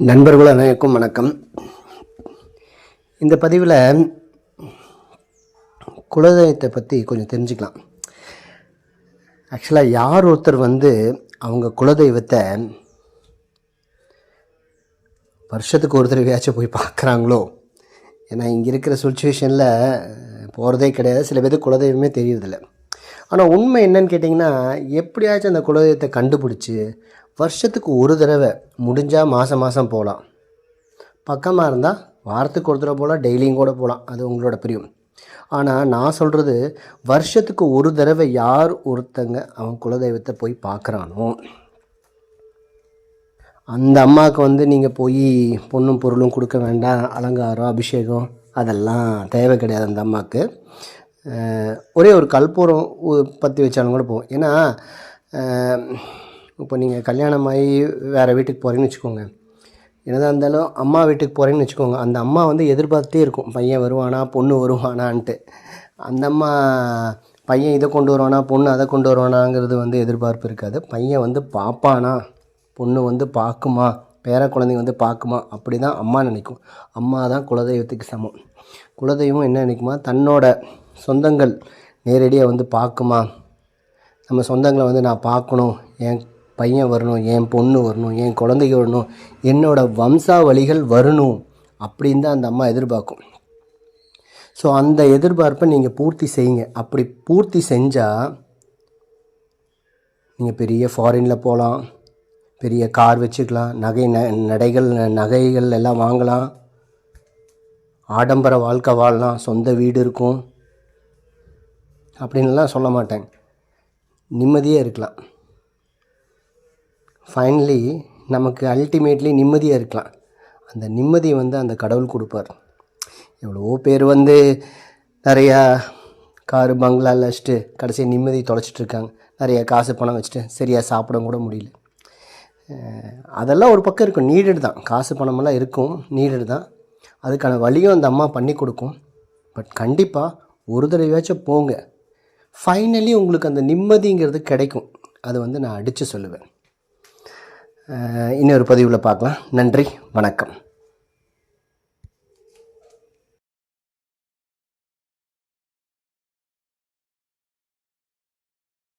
நண்பர்கள் அனைவருக்கும் வணக்கம். இந்த பதிவில் குலதெய்வத்தை பற்றி கொஞ்சம் தெரிஞ்சுக்கலாம். ஆக்சுவலாக யார் ஒருத்தர் வந்து அவங்க குலதெய்வத்தை வருஷத்துக்கு ஒரு தடவையாச்சும் போய் பார்க்குறாங்களோ? ஏன்னா இங்கே இருக்கிற சுச்சுவேஷனில் போகிறதே கிடையாது. சில பேருக்கு குலதெய்வமே தெரியறதில்ல. ஆனால் உண்மை என்னன்னு கேட்டிங்கன்னா எப்படியாச்சும் அந்த குலதெய்வத்தை கண்டுபிடிச்சி வருஷத்துக்கு ஒரு தடவை முடிஞ்சால் மாதம் மாதம் போகலாம். பக்கமாக இருந்தால் வாரத்துக்கு ஒரு தடவை போகலாம் டெய்லியும் கூட போகலாம். அது உங்களோட பிரியம். ஆனால் நான் சொல்கிறது வருஷத்துக்கு ஒரு தடவை யார் ஒருத்தங்க அவன் குலதெய்வத்தை போய் பார்க்குறானோ? அந்த அம்மாவுக்கு வந்து நீங்கள் போய் பொண்ணும் பொருளும் கொடுக்க வேண்டாம் அலங்காரம் அபிஷேகம் அதெல்லாம் தேவை கிடையாது அந்த அம்மாவுக்கு. ஒரே ஒரு கல்பூரம் பற்றி வச்சாலும் கூட போகும். ஏன்னா இப்போ நீங்கள் கல்யாணம் ஆகி வேறு வீட்டுக்கு போகிறீங்கன்னு வச்சுக்கோங்க. என்னதான் இருந்தாலும் அம்மா வீட்டுக்கு போகிறேன்னு வச்சுக்கோங்க. அந்த அம்மா வந்து எதிர்பார்த்தே இருக்கும். பையன் வருவானா பொண்ணு வருவானான்ட்டு. அந்த அம்மா பையன் இதை கொண்டு வருவானா பொண்ணு அதை கொண்டு வருவானாங்கிறது வந்து எதிர்பார்ப்பு இருக்காது. பையன் வந்து பார்ப்பானா பொண்ணு வந்து பார்க்குமா பேர குழந்தைங்க வந்து பார்க்குமா அப்படி தான் அம்மா நினைக்கும். அம்மா தான் குலதெய்வத்துக்கு சமம். குலதெய்வம் என்ன நினைக்குமா? தன்னோட சொந்தங்கள் நேரடியாக வந்து பார்க்குமா நம்ம சொந்தங்களை வந்து நான் பார்க்கணும் என் பையன் வரணும் என் பொண்ணு வரணும் என் குழந்தைங்க வரணும் என்னோட வம்சாவளிகள் வரணும் அப்படின்னு தான் அந்த அம்மா எதிர்பார்க்கும். ஸோ அந்த எதிர்பார்ப்பை நீங்கள் பூர்த்தி செய்யுங்க. அப்படி பூர்த்தி செஞ்சால் நீங்கள் பெரிய ஃபாரினில் போகலாம் பெரிய கார் வச்சுக்கலாம் நகை ந நடைகள் நகைகள் எல்லாம் வாங்கலாம். ஆடம்பர வாழ்க்கை வாழலாம் சொந்த வீடு இருக்கும். அப்படின்லாம் சொல்ல மாட்டேன். நிம்மதியாக இருக்கலாம். ஃபைனலி நமக்கு அல்டிமேட்லி நிம்மதியாக இருக்கலாம். அந்த நிம்மதியை வந்து அந்த கடவுள் கொடுப்பார். எவ்வளவோ பேர் வந்து நிறையா காரு பங்களா வச்சுட்டு கடைசியாக நிம்மதி தொலைச்சிட்டு இருக்காங்க. நிறைய காசு பணம் வச்சுட்டு சரியாக சாப்பிட கூட முடியல. அதெல்லாம் ஒரு பக்கம் இருக்கும். நீடட் தான். காசு பணமெல்லாம் இருக்கும். நீடட் தான். அதுக்கான வழியும் அந்த அம்மா பண்ணி கொடுக்கும். பட் கண்டிப்பாக ஒரு தடவையாச்சும் போங்க. ஃபைனலி உங்களுக்கு அந்த நிம்மதிங்கிறது கிடைக்கும். அது வந்து நான் அடித்து சொல்லுவேன். இன்னொரு பதிவில் பார்க்கலாம். நன்றி வணக்கம்.